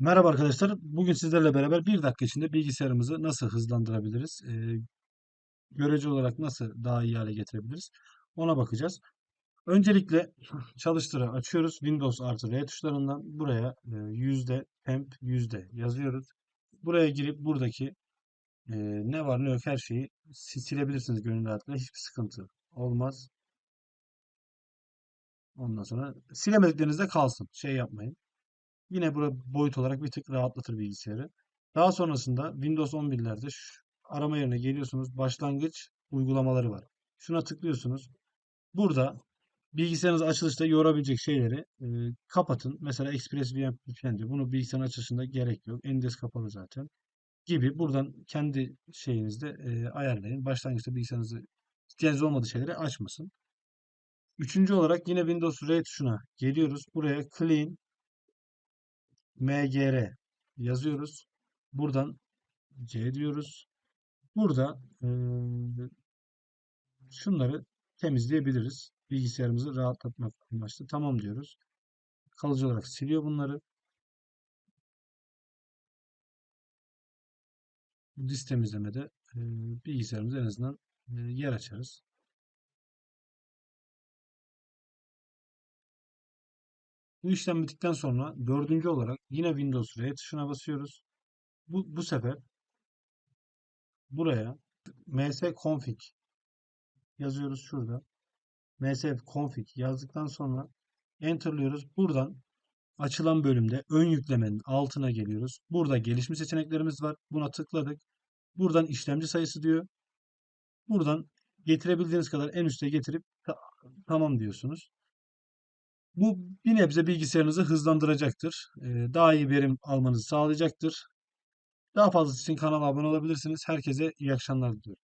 Merhaba arkadaşlar. Bugün sizlerle beraber bir dakika içinde bilgisayarımızı nasıl hızlandırabiliriz? Ee, görece olarak nasıl daha iyi hale getirebiliriz? Ona bakacağız. Öncelikle çalıştırı açıyoruz. Windows artı R tuşlarından buraya e, yüzde temp yüzde yazıyoruz. Buraya girip buradaki e, ne var ne yok her şeyi si- silebilirsiniz gönül rahatlığıyla. Hiçbir sıkıntı olmaz. Ondan sonra silemediklerinizde kalsın. Şey yapmayın. Yine burada boyut olarak bir tık rahatlatır bilgisayarı. Daha sonrasında Windows 11'lerde şu arama yerine geliyorsunuz. Başlangıç uygulamaları var. Şuna tıklıyorsunuz. Burada bilgisayarınız açılışta yorabilecek şeyleri e, kapatın. Mesela ExpressVPN diyor. Bunu bilgisayarın açılışında gerek yok. Endes kapalı zaten. Gibi buradan kendi şeyinizde e, ayarlayın. Başlangıçta bilgisayarınızı ihtiyacınız olmadığı şeyleri açmasın. Üçüncü olarak yine Windows R tuşuna geliyoruz. Buraya Clean mgr yazıyoruz. Buradan C diyoruz. Burada eee, şunları temizleyebiliriz. Bilgisayarımızı rahatlatmak amaçlı. Tamam diyoruz. Kalıcı olarak siliyor bunları. Bu disk temizlemede eee bilgisayarımıza en azından eee, yer açarız. Bu işlem bittikten sonra dördüncü olarak yine Windows R tuşuna basıyoruz. Bu, bu sefer buraya msconfig yazıyoruz şurada. msconfig yazdıktan sonra enterlıyoruz. Buradan açılan bölümde ön yüklemenin altına geliyoruz. Burada gelişmiş seçeneklerimiz var. Buna tıkladık. Buradan işlemci sayısı diyor. Buradan getirebildiğiniz kadar en üste getirip ta- tamam diyorsunuz. Bu bir nebze bilgisayarınızı hızlandıracaktır. Ee, Daha iyi verim almanızı sağlayacaktır. Daha fazlası için kanala abone olabilirsiniz. Herkese iyi akşamlar diliyorum.